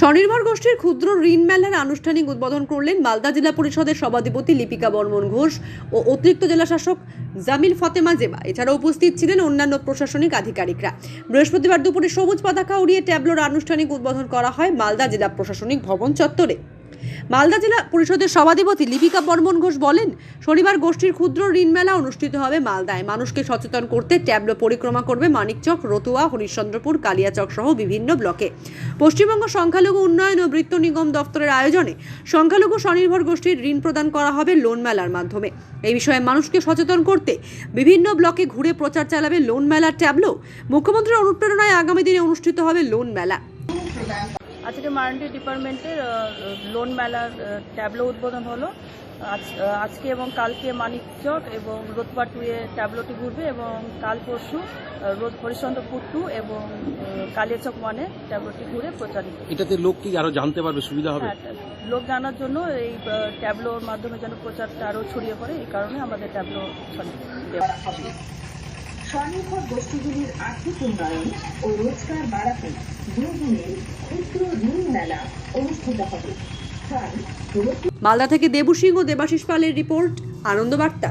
স্বনির্ভর গোষ্ঠীর ক্ষুদ্র ঋণ মেলার আনুষ্ঠানিক উদ্বোধন করলেন মালদা জেলা পরিষদের সভাধিপতি লিপিকা বর্মন ঘোষ ও অতিরিক্ত জেলা শাসক জামিল ফতেমা জেবা এছাড়া উপস্থিত ছিলেন অন্যান্য প্রশাসনিক আধিকারিকরা। বৃহস্পতিবার দুপুরে সবুজ পতাকা উড়িয়ে ট্যাবলোর আনুষ্ঠানিক উদ্বোধন করা হয় মালদা জেলা প্রশাসনিক ভবন চত্বরে। মালদা জেলা পরিষদের সভাধিপতি লিপিকা বর্মন ঘোষ বলেন, শনিবার গোষ্ঠীর ক্ষুদ্র ঋণ মেলা অনুষ্ঠিত হবে মালদায়। মানুষকে সচেতন করতে ট্যাবলো পরিক্রমা করবে মানিকচক, রতুয়া, হরিশ্চন্দ্রপুর, কালিয়াচক সহ বিভিন্ন ব্লকে। পশ্চিমবঙ্গ সংখ্যালঘু উন্নয়ন ও বৃত্ত নিগম দপ্তরের আয়োজনে সংখ্যালঘু স্বনির্ভর গোষ্ঠীর ঋণ প্রদান করা হবে লোন মেলার মাধ্যমে। এই বিষয়ে মানুষকে সচেতন করতে বিভিন্ন ব্লকে ঘুরে প্রচার চালাবে লোন মেলার ট্যাবলো। মুখ্যমন্ত্রীর অনুপ্রেরণায় আগামী দিনে অনুষ্ঠিত হবে লোন মেলা আজকে মারান্ডি ডিপার্টমেন্টের লোন মেলার ট্যাবলো উদ্বোধন হলো। আজ আজকে এবং কালকে মানিকচক এবং রোদপাট টুয়ে ট্যাবলোটি ঘুরবে এবং কাল পরশু রোদ হরিশ্চন্দ্রপুর টু এবং কালিয়াচক ওয়ানে ট্যাবলোটি ঘুরে প্রচারিত। এটাতে লোক কি আরও জানতে পারবে সুবিধা হবে? হ্যাঁ লোক জানার জন্য এই ট্যাবলোর মাধ্যমে যেন প্রচারটা আরও ছড়িয়ে পড়ে এই কারণে আমাদের ট্যাবলো স্বনির্ভর গোষ্ঠীগুলির আর্থিক উন্নয়ন ও রোজগার বাড়াতে দুই দিনের ক্ষুদ্র ঋণ মেলা অনুষ্ঠিত হবে। মালদা থেকে দেবু সিং ও দেবাশিস পালের রিপোর্ট, আনন্দবার্তা।